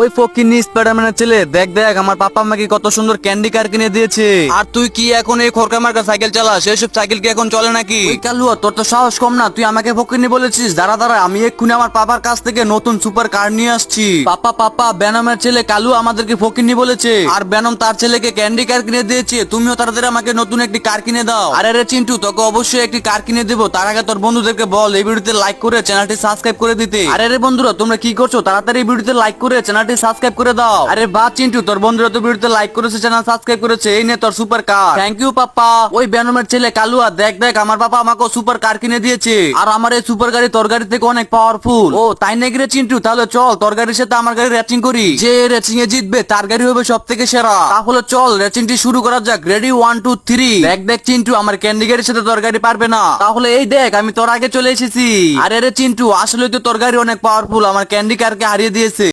ওই ফকিনি স্পাইডারম্যানের ছেলে, দেখ দেখ, আমার পাপা আমাকে কত সুন্দর ক্যান্ডি কার কিনে দিয়েছে। আর তুই কি এখন এই খোরকা মার্কা সাইকেল চালাস? এসব সাইকেল কি এখন চলে নাকি? কালুয়া, তোর তো সাহস কম না, তুই আমাকে ফকিনি বলেছিস। দাঁড়া দাঁড়া, আমি এক্ষুনি আমার পাপার কাছ থেকে নতুন সুপার কার নিয়ে আসছি। পাপা পাপা, বেনমের ছেলে কালু আমাদেরকে ফকিনি বলেছে। আর বেনম তার ছেলেকে ক্যান্ডি কার কিনে দিয়েছে, তুমিও তাড়াতাড়ি আমাকে নতুন একটি কার কিনে দাও। আরে রে চিন্টু, তোকে অবশ্যই একটি কার কিনে দেবো, তার আগে তোর বন্ধুদেরকে বল, এই ভিডিওতে লাইক করে চ্যানেলটি সাবস্ক্রাইব করে দিতে। আরে রে বন্ধুরা, তোমরা কি করছ? তাড়াতাড়ি এই ভিডিওতে লাইক করে চ্যানেলটি সাবস্ক্রাইব করে দাও। আরে বা, চিন্টু, তোর বন্ধুরা তো ভিডিওতে লাইক করেছে, চ্যানেল সাবস্ক্রাইব করেছে, এই নে তোর super car thank you papa ওই বেনমের ছেলে কালুয়া, দেখ দেখ, আমার পাপা আমাকে সুপার কার কিনে দিয়েছে। আর আমার এই সুপার গাড়ি তোর গাড়ি থেকে অনেক পাওয়ারফুল ও, তাই নাকি রে চিন্টু? তাহলে চল, তোর গাড়ির সাথে আমার গাড়ি রেচিং করি। যে রেচিং এ জিতবে, তার গাড়ি হবে সব থেকে সেরা। তাহলে চল রেচিংটি শুরু করা যাক। রেডি ওয়ান টু থ্রি দেখ দেখ, চিন্টু, আমার ক্যান্ডি গাড়ির সাথে তোর গাড়ি পারবে না। তাহলে এই দেখ, আমি তোর আগে চলে এসেছি। আরে রে, চিন্টু আসলে তো তোর গাড়ি অনেক পাওয়ারফুল আমার ক্যান্ডি কারকে হারিয়ে দিয়েছে।